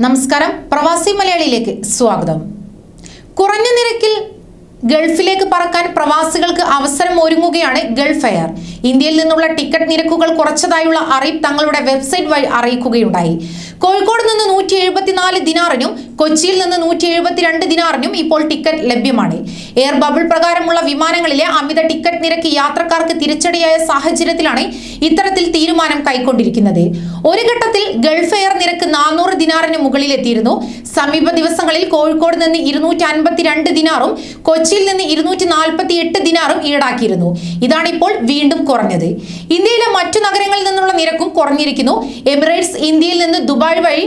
നമസ്കാരം. പ്രവാസി മലയാളിയിലേക്ക് സ്വാഗതം. കുറഞ്ഞ നിരക്കിൽ ഗൾഫിലേക്ക് പറക്കാൻ പ്രവാസികൾക്ക് അവസരം ഒരുങ്ങുകയാണ് ഗൾഫ് എയർ. ഇന്ത്യയിൽ നിന്നുള്ള ടിക്കറ്റ് നിരക്കുകൾ കുറച്ചതായുള്ള അറിയിപ്പ് തങ്ങളുടെ വെബ്സൈറ്റ് വഴി അറിയിക്കുകയുണ്ടായി. കോഴിക്കോട് നിന്ന് നൂറ്റി എഴുപത്തിനാല് ദിനാറിനും കൊച്ചിയിൽ നിന്ന് നൂറ്റി എഴുപത്തിരണ്ട് ദിനാറിനും ഇപ്പോൾ ടിക്കറ്റ് ലഭ്യമാണ്. എയർ ബബിൾ പ്രകാരമുള്ള വിമാനങ്ങളിലെ അമിത ടിക്കറ്റ് നിരക്ക് യാത്രക്കാർക്ക് തിരിച്ചടിയായ സാഹചര്യത്തിലാണ് ഇത്തരത്തിൽ തീരുമാനം കൈക്കൊണ്ടിരിക്കുന്നത്. ഒരു ഘട്ടത്തിൽ ഗൾഫ് എയർ നിരക്ക് നാനൂറ് ദിനാറിന് മുകളിലെത്തിയിരുന്നു. സമീപ ദിവസങ്ങളിൽ കോഴിക്കോട് നിന്ന് ഇരുന്നൂറ്റി അൻപത്തിരണ്ട് ദിനാറും കൊച്ചിയിൽ നിന്ന് ഇരുന്നൂറ്റി നാൽപ്പത്തി എട്ട് ദിനാറും ഈടാക്കിയിരുന്നു. ഇതാണിപ്പോൾ വീണ്ടും കുറഞ്ഞത്. ഇന്ത്യയിലെ മറ്റു നഗരങ്ങളിൽ നിന്നുള്ള നിരക്കും കുറഞ്ഞിരിക്കുന്നു. എമിറേറ്റ്സ് ഇന്ത്യയിൽ നിന്ന് ദുബായ് വഴി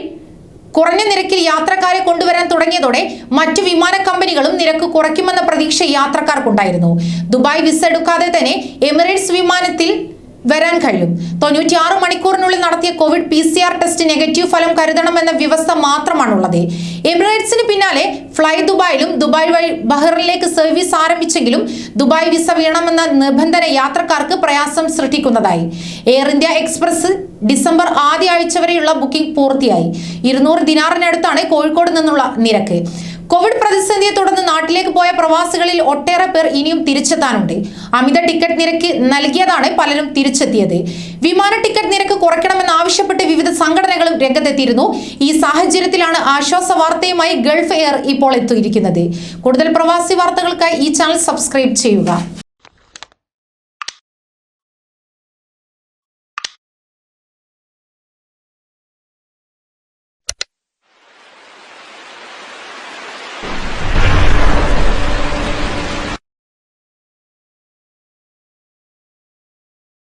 കുറഞ്ഞ നിരക്കിൽ യാത്രക്കാരെ കൊണ്ടുവരാൻ തുടങ്ങിയതോടെ മറ്റു വിമാന കമ്പനികളും നിരക്ക് കുറയ്ക്കുമെന്ന പ്രതീക്ഷ യാത്രക്കാർക്കുണ്ടായിരുന്നു. ദുബായ് വിസ എടുക്കാതെ തന്നെ എമിറേറ്റ്സ് വിമാനത്തിൽ വരാൻ കഴിയും. തൊണ്ണൂറ്റിയാറ് മണിക്കൂറിനുള്ളിൽ നടത്തിയ covid P C R test negative ഫലം കരുതണമെന്ന വ്യവസ്ഥ മാത്രമാണുള്ളത്. എമിറേറ്റ്സിന് പിന്നാലെ ഫ്ലൈ ദുബായിലും ദുബായ് വഴി ബഹ്റിനിലേക്ക് സർവീസ് ആരംഭിച്ചെങ്കിലും ദുബായ് വിസ വീണമെന്ന നിബന്ധന യാത്രക്കാർക്ക് പ്രയാസം സൃഷ്ടിക്കുന്നതായി. എയർ ഇന്ത്യ എക്സ്പ്രസ് ഡിസംബർ ആദ്യ ആഴ്ച വരെയുള്ള ബുക്കിംഗ് പൂർത്തിയായി. ഇരുന്നൂറ് ദിനാറിനടുത്താണ് കോഴിക്കോട് നിന്നുള്ള നിരക്ക്. കോവിഡ് പ്രതിസന്ധിയെ തുടർന്ന് നാട്ടിലേക്ക് പോയ പ്രവാസികളിൽ ഒട്ടേറെ പേർ ഇനിയും തിരിച്ചെത്താനുണ്ട്. അമിത ടിക്കറ്റ് നിരക്ക് നൽകിയതാണ് പലരും തിരിച്ചെത്തിയത്. വിമാന ടിക്കറ്റ് നിരക്ക് കുറയ്ക്കണമെന്ന് ആവശ്യപ്പെട്ട് വിവിധ സംഘടനകളും രംഗത്തെത്തിയിരുന്നു. ഈ സാഹചര്യത്തിലാണ് ആശ്വാസ വാർത്തയുമായി ഗൾഫ് എയർ ഇപ്പോൾ എത്തിയിരിക്കുന്നത്. കൂടുതൽ പ്രവാസി വാർത്തകൾക്കായി ഈ ചാനൽ സബ്സ്ക്രൈബ് ചെയ്യുക.